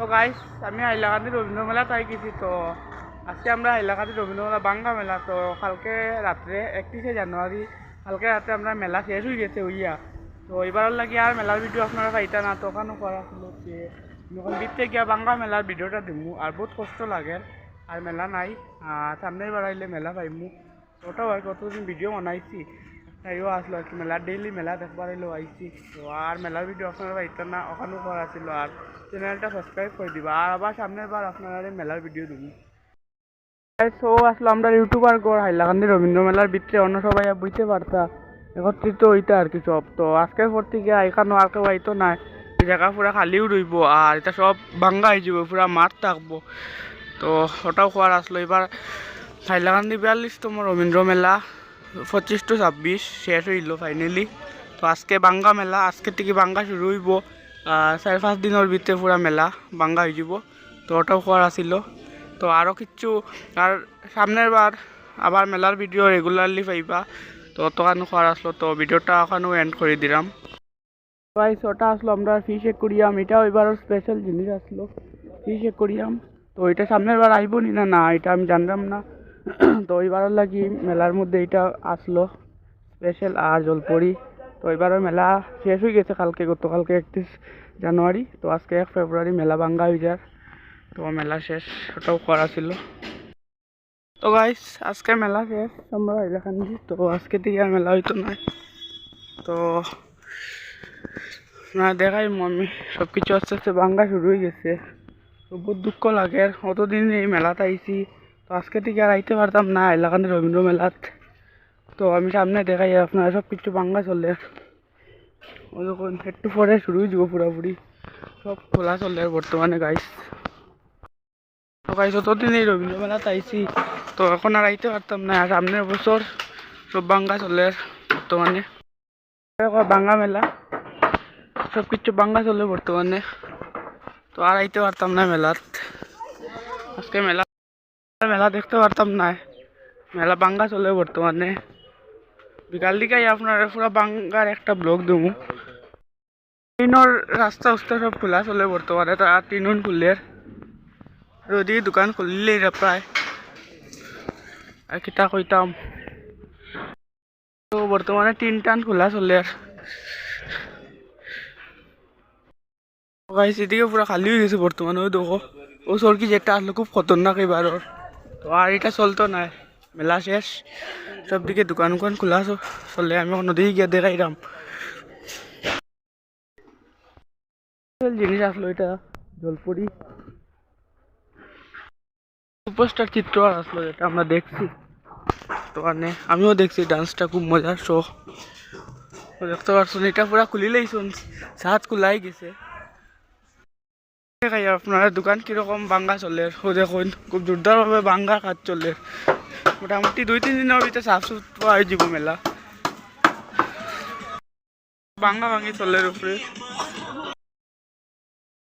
তো গাইস আমি হাইলাকান্দি রবীন্দ্র মেলা তাই গেছি তো। আজকে আমরা হাইলাকান্দি রবীন্দ্র মেলা বাঙ্গা মেলা, তো কালকে রাত্রে একত্রিশে জানুয়ারি, কালকে রাত্রে আমরা মেলা শেষ হয়ে গেছে হইয়া। তো এবার লাগি আর মেলার ভিডিও আপনারা পাইতা না, তো ওখানে করা ছিল যে যখন দিতে গিয়া বাঙ্গা মেলার ভিডিওটা দিমু, আর বহুত কষ্ট লাগে, আর মেলা নাই সামনের বার আইলে মেলা পাইমু। ওটাও আর কতদিন ভিডিও বানাইছি। তাইও আসলো আর কি মেলা ডেইলি মেলা দেখবার এলো আইছি তো আর মেলার ভিডিও আপনারা পাইতেন না ওখানেও করা ছিল আর চ্যানেলটা সাবস্ক্রাইব করে দিবা আর আবার সামনের বার আপনারা মেলার ভিডিও দিব সো আসলো আমরা ইউটিউবার গড় হাইলাকান্দি রবীন্দ্র মেলার ভিতরে অন্য সবাই বুঝতে পারতা একত্রিত হইতে আর কি সব তো আজকের পর থেকে এখানেও আর কেউ আইতো নাই এই জায়গা পুরা খালিও রইব আর এটা সব ভাঙ্গা হয়ে যাব পুরা মাঠ থাকব তো ওটাও খোয়ার আসলো এবার হাইলাকান্দি বিয়াল্লিশতম রবীন্দ্র মেলা পঁচিশ টু ছাব্বিশ, শেষ হইল ফাইনালি তো আজকে বাঙ্গা মেলা, আজকে থেকে বাঙ্গা শুরু হইব। চার পাঁচ দিনের ভিতরে পুরা মেলা বাঙ্গা হয়ে যাব। তো ওটাও খোয়ার আসিল তো আরও কিচ্ছু আর সামনের বার আবার মেলার ভিডিও রেগুলারলি পাইবা। তো অতখানো খোয়ার আসলো? তো ভিডিওটা ওখানেও এন্ড করে দিলাম। গাইস ওটা আসলো, আমরা ফিশ একুরিয়াম এটাও এবারও স্পেশাল জিনিস আসলো। ফিশ একুরিয়াম তো এটা সামনের বার আইব না? না, এটা আমি জানলাম না। তো এবারও লাগি মেলার মধ্যে এটা আসলো স্পেশাল আর জলপরি। তো এবারও মেলা শেষ হয়ে গেছে কালকে, গতকালকে একত্রিশ জানুয়ারি। তো আজকে এক ফেব্রুয়ারি মেলা ভাঙ্গা হয়ে যায় তো মেলা শেষ, ওটাও করা ছিল। তো গাইস আজকে মেলা শেষ। আমরা হাইলাকান্দি তো আজকে থেকে আর মেলা হইতো না। তো না, দেখাই আমি সব কিছু আস্তে আস্তে ভাঙ্গা শুরু হয়ে গেছে। বহুত দুঃখ লাগে। অতদিন এই মেলাতে আইছি? তো আজকে থেকে আর আইতে পারতাম না হাইলাকান্দি রবীন্দ্র মেলাত তো আমি সামনে দেখাই, আপনারা সব কিছু ভাঙ্গা চলে। যখন একটু পরে শুরু যাব পুরাপুরি। সব খোলা চলে বর্তমানে গাইস তো গাইস অতদিন এই রবীন্দ্র মেলাতে আইছি, তো এখন আর আইতে পারতাম না। সামনের বছর সব ভাঙ্গা চলে বর্তমানে। বাঙ্গা মেলা। সব কিছু বাঙ্গা চলে বর্তমানে। তো আর আইতে পারতাম না মেলাত। আজকে মেলা মেলা দেখতে পারতাম না। মেলা বাঙ্গা চলে বর্তমানে। বিকাল দিকে আপনার পুরো বাঙ্গার একটা ব্লগ দেবো। ট্রেনের রাস্তা উস্তা সব খোলা চলে বর্তমানে তো আর ট্রেন খুললে রোদি দোকান খুলিলেই রে প্রায়। আর কিতা কইতাম। তো বর্তমানে তিন টান খোলা চলে আর। এদিকে পুরো খালি হয়ে গেছে বর্তমানে ওই দেখো। ও সরকি যেটা আসলো খুব খতরনাক এবারও তো আর এটা চলতো না মেলা শেষ। সব দিকে দোকান উকান খোলা চলে আমি নদী গিয়ে দেখাইলাম জিনিস আসলো এটা জলপুরি সুপারস্টার চিত্র আর আসলো যেটা আমরা দেখছি। তো মানে আমিও দেখছি ডান্সটা খুব মজার শো দেখতে পারছেন এটা পুরা খুলিলেই শুন সাত খোলাই গেছে। দেখাই আপনার দোকান কীরকম বাঙ্গা চলে দেখুন খুব জোরদারভাবে বাঙ্গা কাজ চলে। মোটামুটি দুই, তিন দিনের ভিতরে সাফ সুতরা হয়ে যাব মেলা। বাঙ্গা ভাঙি চলে উপরে